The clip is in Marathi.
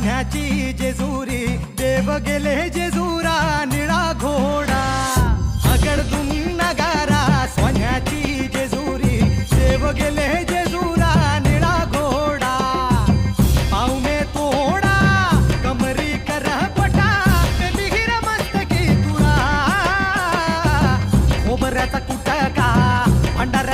पाण्याची जेजुरी देव गेले जेजुरा निळा घोडा. अगड अगडदुम नगारा सोन्याची जेजुरी देव गेले जेजुरा निळा घोडा. पाहुणे तोडा कमरी करा पटा मिहिर मस्तकी तुळा खोबऱ्याचा कुटका भंडारा